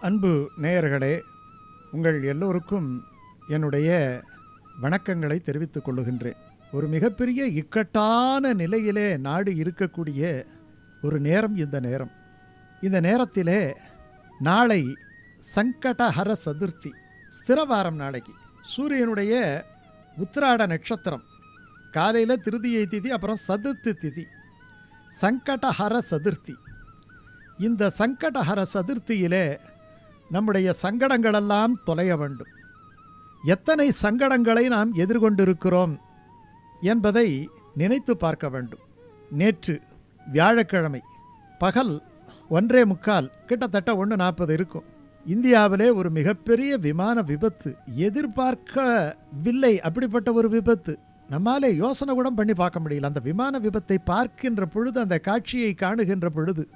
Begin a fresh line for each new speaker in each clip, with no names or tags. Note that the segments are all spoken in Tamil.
அன்பு நேயர்களே உங்கள் எல்லோருக்கும் என்னுடைய வணக்கங்களை தெரிவித்துக் கொள்ளுகின்றேன். ஒரு மிகப்பெரிய இக்கட்டான நிலையிலே நாடு இருக்கக்கூடிய ஒரு நேரம் இந்த நேரம். இந்த நேரத்திலே நாளை சங்கடஹர சதுர்த்தி ஸ்திரவாரம் நாளைக்கு. சூரியனுடைய உத்திராட நட்சத்திரம் காலையில் திருதியை திதி அப்புறம் சதுர்த்தி திதி. சங்கடஹர சதுர்த்தி. இந்த சங்கடஹர சதுர்த்தியிலே நம்முடைய சங்கடங்களெல்லாம் தொலைய வேண்டும். எத்தனை சங்கடங்களை நாம் எதிர்கொண்டிருக்கிறோம் என்பதை நினைத்து பார்க்க வேண்டும். நேற்று வியாழக்கிழமை பகல் ஒன்றே முக்கால் கிட்டத்தட்ட ஒன்று நாற்பது இருக்கும். இந்தியாவிலே ஒரு மிகப்பெரிய விமான விபத்து. எதிர்பார்க்கவில்லை அப்படிப்பட்ட ஒரு விபத்து. நம்மாலே யோசனை கூட பண்ணி பார்க்க முடியல. அந்த விமான விபத்தை பார்க்கின்ற பொழுது அந்த காட்சியை காணுகின்ற பொழுது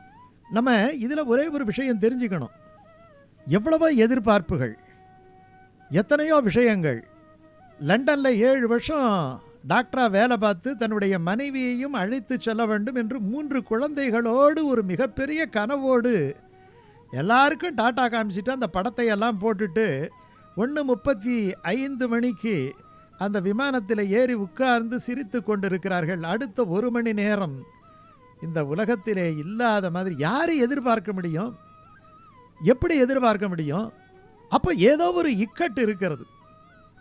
நம்ம இதில் ஒரே ஒரு விஷயம் தெரிஞ்சுக்கணும். எவ்வளவோ எதிர்பார்ப்புகள் எத்தனையோ விஷயங்கள். லண்டனில் ஏழு வருஷம் டாக்டராக வேலை பார்த்து தன்னுடைய மனைவியையும் அழைத்து செல்ல வேண்டும் என்று மூன்று குழந்தைகளோடு ஒரு மிகப்பெரிய கனவோடு எல்லாருக்கும் டாட்டா காமிச்சிட்டு அந்த படத்தை எல்லாம் போட்டுட்டு ஒன்று முப்பத்தி ஐந்து மணிக்கு அந்த விமானத்தில் ஏறி உட்கார்ந்து சிரித்து கொண்டிருக்கிறார்கள். அடுத்த ஒரு மணி நேரம். இந்த உலகத்திலே இல்லாத மாதிரி யாரை எதிர்பார்க்க முடியும்? எப்படி எதிர்பார்க்க முடியும்? அப்போ ஏதோ ஒரு இக்கட்டு இருக்கிறது.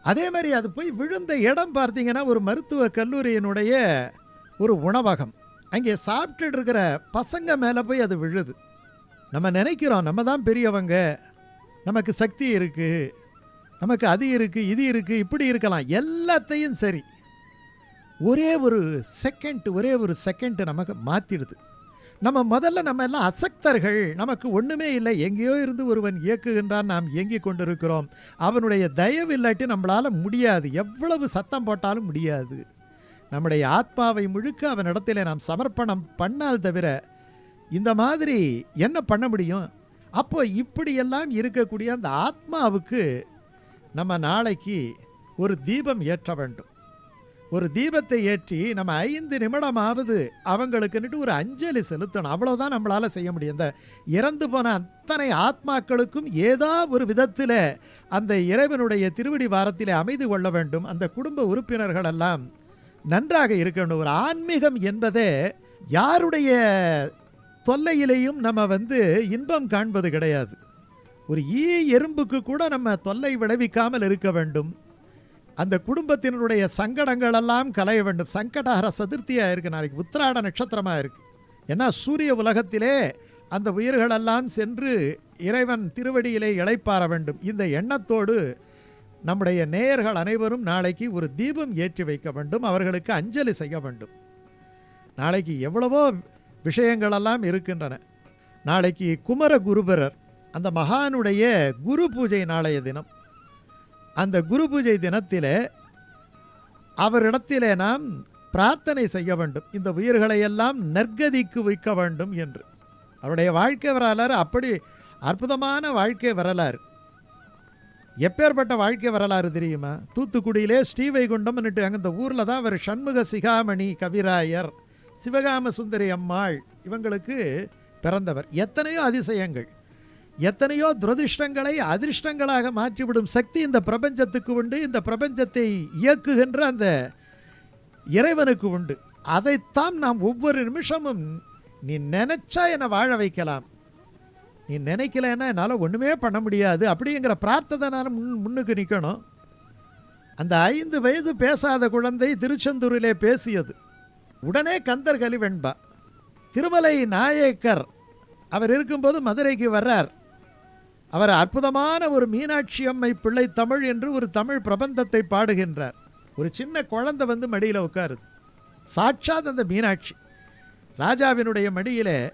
அதே மாதிரி அது போய் விழுந்த இடம் பார்த்தீங்கன்னா ஒரு மருத்துவ கல்லூரியினுடைய ஒரு உணவகம். அங்கே சாப்பிட்டுட்டு இருக்கிற பசங்க மேலே போய் அது விழுது. நம்ம நினைக்கிறோம் நம்ம தான் பெரியவங்க. நமக்கு சக்தி இருக்குது நமக்கு அது இருக்குது இது இருக்குது இப்படி இருக்கலாம். எல்லாத்தையும் சரி. ஒரே ஒரு செகண்ட் ஒரே ஒரு செகண்ட் நமக்கு மாற்றிடுது நம்ம முதல்ல நம்ம எல்லாம் அசக்தர்கள். நமக்கு ஒன்றுமே இல்லை. எங்கேயோ இருந்து ஒருவன் இயக்குகின்றான். நாம் இயங்கிக் கொண்டிருக்கிறோம். அவனுடைய தயவு இல்லாட்டி நம்மளால் முடியாது. எவ்வளவு சத்தம் போட்டாலும் முடியாது. நம்முடைய ஆத்மாவை முழுக்க அவனிடத்தில் நாம் சமர்ப்பணம் பண்ணால் தவிர இந்த மாதிரி என்ன பண்ண முடியும்? அப்போ இப்படியெல்லாம் இருக்கக்கூடிய அந்த ஆத்மாவுக்கு நம்ம நாளைக்கு ஒரு தீபம் ஏற்ற வேண்டும். ஒரு தீபத்தை ஏற்றி நம்ம ஐந்து நிமிடமாவது அவங்களுக்குன்னுட்டு ஒரு அஞ்சலி செலுத்தணும். அவ்வளோதான் நம்மளால் செய்ய முடியும். இந்த இறந்து போன அத்தனை ஆத்மாக்களுக்கும் ஏதோ ஒரு விதத்தில் அந்த இறைவனுடைய திருவடி வாரத்தில் அமைதி கொள்ள வேண்டும். அந்த குடும்ப உறுப்பினர்கள் எல்லாம் நன்றாக இருக்கணும். ஒரு ஆன்மீகம் என்பதே யாருடைய தொல்லையிலையும் நம்ம வந்து இன்பம் காண்பது கிடையாது. ஒரு ஈ எறும்புக்கு கூட நம்ம தொல்லை விளைவிக்காமல் இருக்க வேண்டும். அந்த குடும்பத்தினருடைய சங்கடங்கள் எல்லாம் கலைய வேண்டும். சங்கடஹர சதுர்த்தியாக இருக்கு நாளைக்கு. உத்திராட நட்சத்திரமாக இருக்குது ஏன்னா சூரிய உலகத்திலே அந்த உயிர்களெல்லாம் சென்று இறைவன் திருவடியிலே இழைப்பார வேண்டும். இந்த எண்ணத்தோடு நம்முடைய நேயர்கள் அனைவரும் நாளைக்கு ஒரு தீபம் ஏற்றி வைக்க வேண்டும். அவர்களுக்கு அஞ்சலி செய்ய வேண்டும். நாளைக்கு எவ்வளவோ விஷயங்களெல்லாம் இருக்கின்றன. நாளைக்கு குமர குருபரர் அந்த மகானுடைய குரு பூஜை நாளைய தினம். அந்த குரு பூஜை தினத்திலே அவரிடத்திலே நாம் பிரார்த்தனை செய்ய வேண்டும். இந்த உயிர்களை எல்லாம் நற்கதிக்கு வைக்க வேண்டும் என்று. அவருடைய வாழ்க்கை வரலாறு அப்படி அற்புதமான வாழ்க்கை வரலாறு. எப்பேற்பட்ட வாழ்க்கை வரலாறு தெரியுமா? தூத்துக்குடியிலே ஸ்ரீவைகுண்டம்னுட்டு அங்கே இந்த ஊரில் தான் அவர் சண்முக சிகாமணி கவிராயர் சிவகாம சுந்தரி அம்மாள் இவங்களுக்கு பிறந்தவர். எத்தனையோ அதிசயங்கள். எத்தனையோ துரதிர்ஷ்டங்களை அதிர்ஷ்டங்களாக மாற்றிவிடும் சக்தி இந்த பிரபஞ்சத்துக்கு உண்டு. இந்த பிரபஞ்சத்தை இயக்குகின்ற அந்த இறைவனுக்கு உண்டு. அதைத்தான் நாம் ஒவ்வொரு நிமிஷமும் நீ நினைச்சா என்னை வாழ வைக்கலாம். நீ நினைக்கலன்னா என்னால் ஒன்றுமே பண்ண முடியாது. அப்படிங்கிற பிரார்த்தனை முன் முன்னுக்கு நிற்கணும் அந்த ஐந்து வயது பேசாத குழந்தை திருச்செந்தூரிலே பேசியது. உடனே கந்தர் கலிவெண்பா திருமலை நாயக்கர் அவர் இருக்கும்போது மதுரைக்கு வர்றார். அவர் அற்புதமான ஒரு மீனாட்சி அம்மை பிள்ளை தமிழ் என்று ஒரு தமிழ் பிரபந்தத்தை பாடுகின்றார். ஒரு சின்ன குழந்தை வந்து மடியில் உட்காருது. சாட்சாத் அந்த மீனாட்சி. ராஜாவினுடைய மடியிலே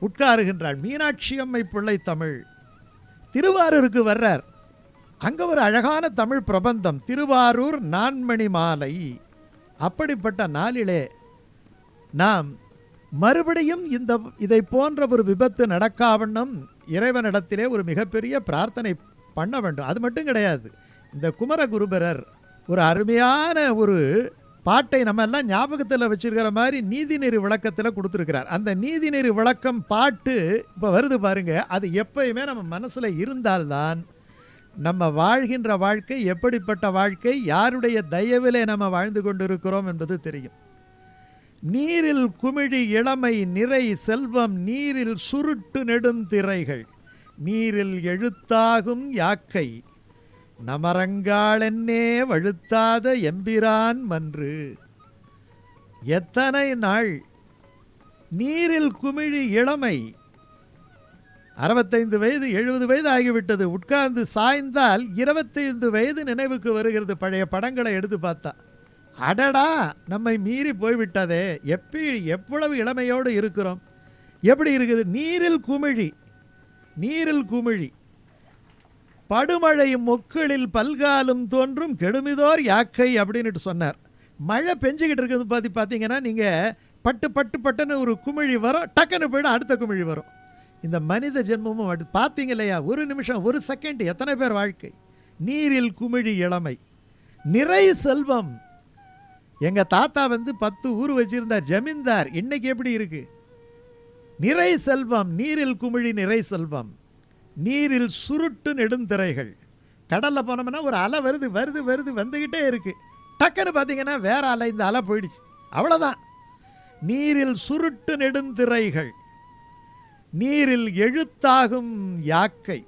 உட்காருகின்றாள். மீனாட்சி அம்மை பிள்ளை தமிழ். திருவாரூருக்கு வர்றார். அங்கே ஒரு அழகான தமிழ் பிரபந்தம். திருவாரூர் நான்மணி மாலை. அப்படிப்பட்ட நாளிலே நாம் மறுபடியும் இந்த இதை போன்ற ஒரு விபத்து நடக்காவண்ணம் இறைவனிடத்திலே ஒரு மிகப்பெரிய பிரார்த்தனை பண்ண வேண்டும். அது மட்டும் கிடையாது. இந்த குமரகுருபரர் ஒரு அருமையான ஒரு பாட்டை நம்ம எல்லாம் ஞாபகத்தில் வச்சிருக்கிற மாதிரி நீதிநெறி விளக்கத்தில் கொடுத்துருக்கிறார். அந்த நீதிநெறி விளக்கம் பாட்டு இப்போ வருது பாருங்க. அது எப்பயுமே நம்ம மனசில் இருந்தால்தான் நம்ம வாழ்கின்ற வாழ்க்கை எப்படிப்பட்ட வாழ்க்கை யாருடைய தயவிலே நம்ம வாழ்ந்து கொண்டிருக்கிறோம் என்பது தெரியும். நீரில் குமிழி இளமை நிறை செல்வம் நீரில் சுருட்டு நெடுந்திரைகள் நீரில் எழுத்தாகும் யாக்கை. நமரங்காளென்னே வழுத்தாத எம்பிரான் மன்று. எத்தனை நாள்? நீரில் குமிழி இளமை. அறுபத்தைந்து வயது எழுபது வயது ஆகிவிட்டது. உட்கார்ந்து சாய்ந்தால் இருபத்தைந்து வயது நினைவுக்கு வருகிறது. பழைய படங்களை எடுத்து பார்த்தா. அடடா நம்மை மீறி போய்விட்டதே. எப்பி எவ்வளவு இளமையோடு இருக்கிறோம். எப்படி இருக்குது? நீரில் குமிழி. நீரில் குமிழி. படுமழை மொக்களில் பல்காலும் தோன்றும் கெடுமிதோர் யாக்கை அப்படின்னுட்டு சொன்னார். மழை பெஞ்சுக்கிட்டு இருக்கிறது பார்த்து பார்த்தீங்கன்னா நீங்கள் பட்டு பட்டு பட்டுன்னு ஒரு குமிழி வரும். டக்குன்னு போய்டும் அடுத்த குமிழி வரும். இந்த மனித ஜென்மமும் அப்படி. பார்த்தீங்க இல்லையா? ஒரு நிமிஷம் ஒரு செகண்ட் எத்தனை பேர் வாழ்க்கை? நீரில் குமிழி இளமை. நிறை செல்வம் எங்கள் தாத்தா வந்து பத்து ஊர் வச்சுருந்தார் ஜமீன்தார். இன்னைக்கு எப்படி இருக்கு? நிறை செல்வம் நீரில் குமிழி நிறை செல்வம். நீரில் சுருட்டு நெடுந்திரைகள். கடலில் போனோம்னா ஒரு அலை வருது வருது வருது வந்துக்கிட்டே இருக்குது டக்குன்னு பார்த்தீங்கன்னா வேற அலை இந்த அலை போயிடுச்சு. அவ்வளோதான் நீரில் சுருட்டு நெடுந்திரைகள். நீரில் எழுத்தாகும் யாக்கை.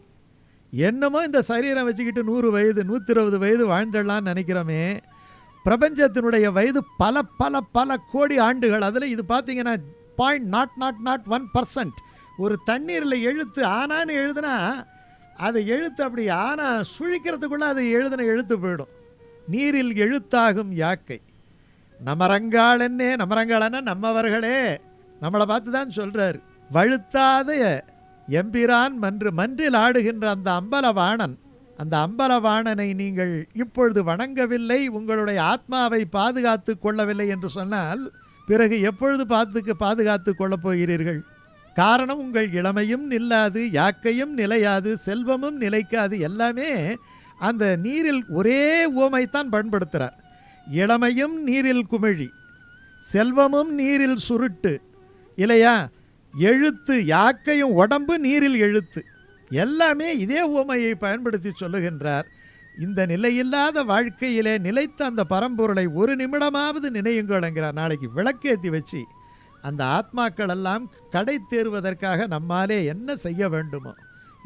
என்னமோ இந்த சரீரம் வச்சுக்கிட்டு நூறு வயது நூற்றி இருபது வயது வாழ்ந்துடலான்னு நினைக்கிறோமே. பிரபஞ்சத்தினுடைய வயது பல பல பல கோடி ஆண்டுகள். அதில் இது பார்த்தீங்கன்னா point not not not one percent ஒரு தண்ணீரில் எழுத்து ஆனான்னு எழுதுனா அதை எழுத்து அப்படி ஆனா சுழிக்கிறதுக்குள்ளே அது எழுதின எழுத்து போயிடும். நீரில் எழுத்தாகும் யாக்கை. நமரங்காளன்னே நமரங்காளன்னா நம்மவர்களே நம்மளை பார்த்து தான் சொல்கிறார் வழுத்தாத எம்பிரான் மன்று மன்றில் ஆடுகின்ற அந்த அம்பலவாணன் அந்த அம்பலவாணனை நீங்கள் இப்பொழுது வணங்கவில்லை உங்களுடைய ஆத்மாவை பாதுகாத்து கொள்ளவில்லை என்று சொன்னால் பிறகு எப்பொழுது பார்த்துக்கு பாதுகாத்து கொள்ளப் போகிறீர்கள்? காரணம் உங்கள் இளமையும் நில்லாது யாக்கையும் நிலையாது செல்வமும் நிலைக்காது எல்லாமே அந்த நீரில் ஒரே ஓமைத்தான் பயன்படுத்துகிறார் இளமையும் நீரில் குமிழி செல்வமும் நீரில் சுருட்டு இல்லையா? எழுத்து யாக்கையும் உடம்பு நீரில் எழுத்து. எல்லாமே இதே உவமையை பயன்படுத்தி சொல்லுகின்றார். இந்த நிலையில்லாத வாழ்க்கையிலே நிலைத்த அந்த பரம்பொருளை ஒரு நிமிடமாவது நினையுங்கள்ங்கிறார் நாளைக்கு விளக்கேற்றி வச்சு அந்த ஆத்மாக்கள் எல்லாம் கடை தேறுவதற்காக நம்மாலே என்ன செய்ய வேண்டுமோ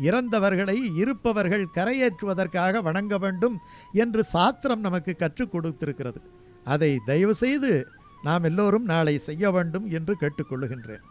இறந்தவர்களை இருப்பவர்கள் கரையேற்றுவதற்காக வணங்க வேண்டும் என்று சாஸ்திரம் நமக்கு கற்றுக் கொடுத்திருக்கிறது. அதை தயவு செய்து நாம் எல்லோரும் நாளை செய்ய வேண்டும் என்று கேட்டுக்கொள்ளுகின்றேன்.